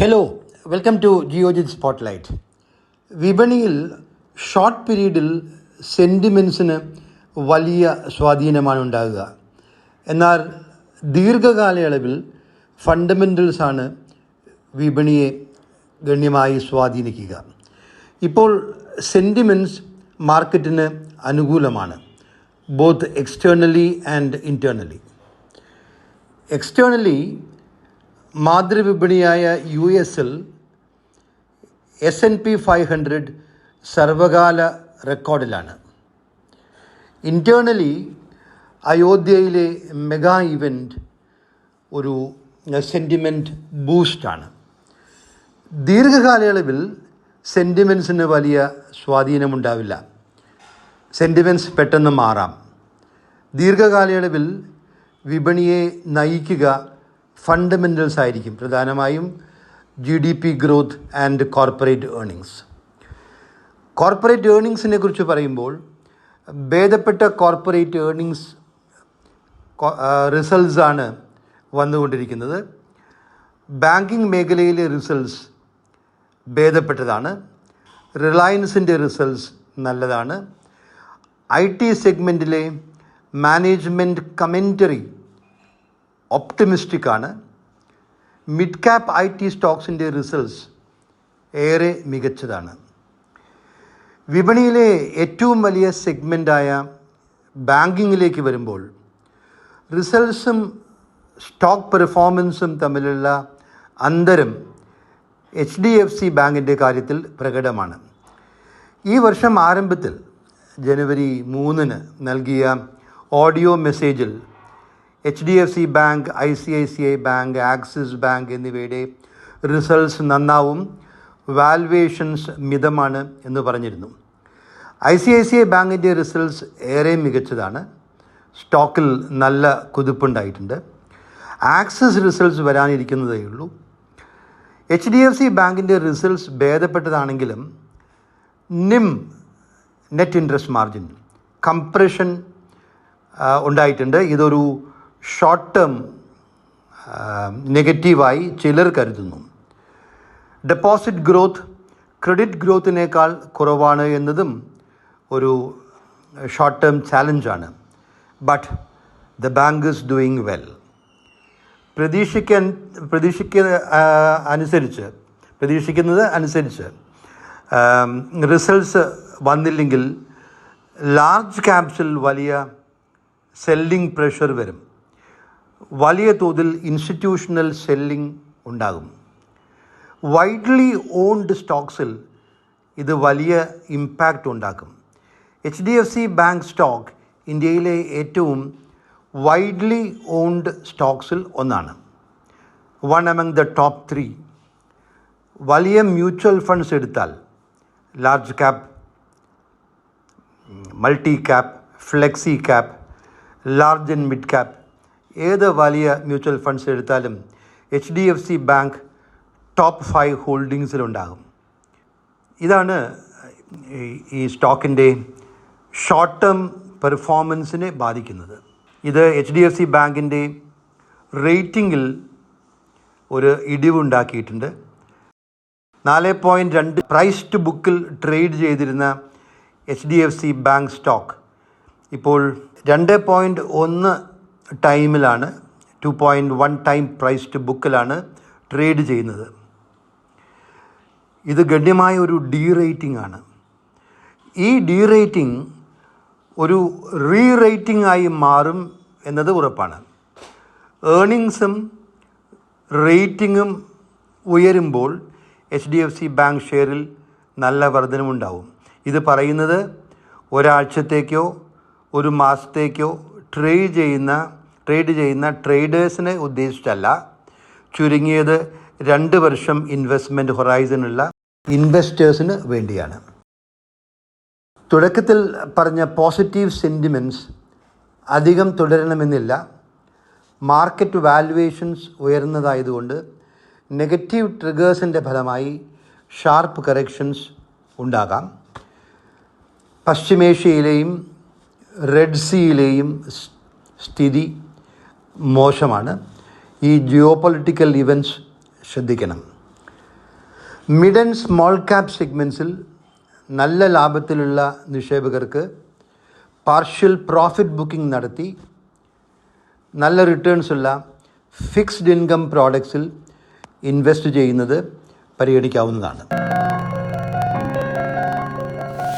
Hello welcome to Geojit spotlight വിപണിയിൽ short പീരീഡിൽ സെന്റിമെൻസിന് വലിയ സ്വാധീനമാണ് ഉണ്ടാകുക. എന്നാൽ ദീർഘകാലയളവിൽ ഫണ്ടമെന്റൽസാണ് വിപണിയെ ഗണ്യമായി സ്വാധീനിക്കുക. ഇപ്പോൾ സെന്റിമെന്റ്സ് മാർക്കറ്റിന് അനുകൂലമാണ് both externally and internally externally മാതൃവിപണിയായ U എസിൽ S N P five hundred സർവകാല റെക്കോർഡിലാണ്. ഇന്റേർണലി അയോധ്യയിലെ മെഗാ ഇവന്റ് ഒരു സെന്റിമെന്റ് ബൂസ്റ്റാണ് ദീർഘകാലയളവിൽ സെന്റിമെൻസിന് വലിയ സ്വാധീനമുണ്ടാവില്ല. സെന്റിമെൻസ് പെട്ടെന്ന് മാറാം. ദീർഘകാലയളവിൽ വിപണിയെ നയിക്കുക ഫണ്ടമെന്റൽസ് ആയിരിക്കും. പ്രധാനമായും G D P growth and corporate earnings corporate ഏർണിങ്സിനെ കുറിച്ച് പറയുമ്പോൾ ഭേദപ്പെട്ട കോർപ്പറേറ്റ് ഏർണിങ്സ് റിസൾട്ട്സ് ആണ് വന്നുകൊണ്ടിരിക്കുന്നത്. ബാങ്കിങ് മേഖലയിലെ റിസൾട്ട്സ് ഭേദപ്പെട്ടതാണ്. റിലയൻസിന്റെ റിസൾട്ട്സ് നല്ലതാണ്. ഐ ടി സെഗ്മെന്റിലെ മാനേജ്മെന്റ് കമന്ററി ഒപ്റ്റമിസ്റ്റിക് ആണ്. മിഡ് ക്യാപ്പ് ഐ ടി സ്റ്റോക്സിന്റെ റിസൾട്ട്സ് ഏറെ മികച്ചതാണ്. വിപണിയിലെ ഏറ്റവും വലിയ സെഗ്മെന്റായ ബാങ്കിങ്ങിലേക്ക് വരുമ്പോൾ റിസൾട്ട്സും സ്റ്റോക്ക് പെർഫോമൻസും തമ്മിലുള്ള അന്തരം എച്ച് ഡി എഫ് സി ബാങ്കിന്റെ കാര്യത്തിൽ പ്രകടമാണ്. ഈ വർഷം ആരംഭത്തിൽ ജനുവരി മൂന്നിന് നൽകിയ ഓഡിയോ മെസ്സേജിൽ H D F C bank I C I C I bank Axis bank എന്നിവയുടെ റിസൾട്ട്സ് നന്നാവും വാൽവേഷൻസ് മിതമാണ് എന്ന് പറഞ്ഞിരുന്നു. I C I C I ബാങ്കിന്റെ റിസൾട്ട്സ് ഏറെ മികച്ചതാണ്. സ്റ്റോക്കിൽ നല്ല കുതിപ്പുണ്ടായിട്ടുണ്ട്. ആക്സിസ് റിസൾട്ട്സ് വരാനിരിക്കുന്നതേ ഉള്ളൂ. എച്ച് ഡി എഫ് സി ബാങ്കിന്റെ results ഭേദപ്പെട്ടതാണെങ്കിലും NIM net interest margin compression ഉണ്ടായിട്ടുണ്ട്. ഇതൊരു ഷോർട്ട് ടേം നെഗറ്റീവായി ചിലർ കരുതുന്നു. ഡെപ്പോസിറ്റ് ഗ്രോത്ത് ക്രെഡിറ്റ് ഗ്രോത്തിനേക്കാൾ കുറവാണ് എന്നതും ഒരു short term ചാലഞ്ചാണ് but the bank is doing well പ്രതീക്ഷിക്കാൻ പ്രതീക്ഷിക്ക അനുസരിച്ച് പ്രതീക്ഷിക്കുന്നത് അനുസരിച്ച് റിസൾട്ട്സ് വന്നില്ലെങ്കിൽ ലാർജ് ക്യാപ്സിൽ വലിയ സെല്ലിംഗ് പ്രഷർ വരും. വലിയ തോതിൽ ഇൻസ്റ്റിറ്റ്യൂഷണൽ സെല്ലിംഗ് ഉണ്ടാകും. വൈഡ്ലി ഓൺഡ് സ്റ്റോക്സിൽ ഇത് വലിയ ഇമ്പാക്റ്റ് ഉണ്ടാക്കും. H D F C bank stock ഇന്ത്യയിലെ ഏറ്റവും വൈഡ്ലി ഓൺഡ് സ്റ്റോക്സിൽ ഒന്നാണ്. One among the top three വലിയ മ്യൂച്വൽ ഫണ്ട്സ് എടുത്താൽ large cap multi cap flexi cap large and mid cap ഏത് വലിയ മ്യൂച്വൽ ഫണ്ട്സ് എടുത്താലും H D F C bank top five ഹോൾഡിങ്സിലുണ്ടാകും ഇതാണ് ഈ സ്റ്റോക്കിന്റെ ഷോർട്ട് ടേം പെർഫോമൻസിനെ ബാധിക്കുന്നത്. ഇത് എച്ച് ഡി എഫ് സി ബാങ്കിന്റെ റേറ്റിംഗിൽ ഒരു ഇടിവുണ്ടാക്കിയിട്ടുണ്ട്. നാല് പോയിന്റ് രണ്ട് പ്രൈസ് ടു ബുക്കിൽ ട്രേഡ് ചെയ്തിരുന്ന H D F C bank stock ഇപ്പോൾ രണ്ട് പോയിന്റ് ഒന്ന് ടൈമിലാണ് two point one time priced ബുക്കിലാണ് trade ചെയ്യുന്നത്. ഇത് ഗണ്യമായ ഒരു ഡീ റേറ്റിംഗ് ആണ്. ഈ ഡീ റേറ്റിംഗ് ഒരു റീ റേറ്റിംഗ് ആയി മാറും എന്നത് ഉറപ്പാണ്. ഏർണിങ്സും റേറ്റിങ്ങും ഉയരുമ്പോൾ H D F C bank ഷെയറിൽ നല്ല വർധനമുണ്ടാവും ഇത് പറയുന്നത് ഒരാഴ്ചത്തേക്കോ ഒരു മാസത്തേക്കോ ട്രേഡ് ചെയ്യുന്ന ട്രേഡ് ചെയ്യുന്ന ട്രേഡേഴ്സിനെ ഉദ്ദേശിച്ചല്ല. ചുരുങ്ങിയത് രണ്ട് വർഷം ഇൻവെസ്റ്റ്മെന്റ് ഹൊറൈസണുള്ള ഇൻവെസ്റ്റേഴ്സിന് വേണ്ടിയാണ്. തുടക്കത്തിൽ പറഞ്ഞ പോസിറ്റീവ് സെന്റിമെന്റ്സ് അധികം തുടരണമെന്നില്ല. മാർക്കറ്റ് വാല്യുവേഷൻസ് ഉയർന്നതായതുകൊണ്ട് നെഗറ്റീവ് ട്രിഗേഴ്സിന്റെ ഫലമായി ഷാർപ്പ് കറക്ഷൻസ് ഉണ്ടാകാം. പശ്ചിമേഷ്യയിലെയും റെഡ് സീയിലെയും സ്ഥിതി മോശമാണ്. ഈ ജിയോ പൊളിറ്റിക്കൽ ഇവന്റ്സ് ശ്രദ്ധിക്കണം. മിഡ് ആൻഡ് സ്മോൾ ക്യാപ് സെഗ്മെന്റ്സിൽ നല്ല ലാഭത്തിലുള്ള നിക്ഷേപകർക്ക് പാർഷ്യൽ പ്രോഫിറ്റ് ബുക്കിംഗ് നടത്തി നല്ല റിട്ടേൺസ് ഉള്ള ഫിക്സ്ഡ് ഇൻകം പ്രോഡക്ട്സിൽ ഇൻവെസ്റ്റ് ചെയ്യുന്നത് പരിഗണിക്കാവുന്നതാണ്.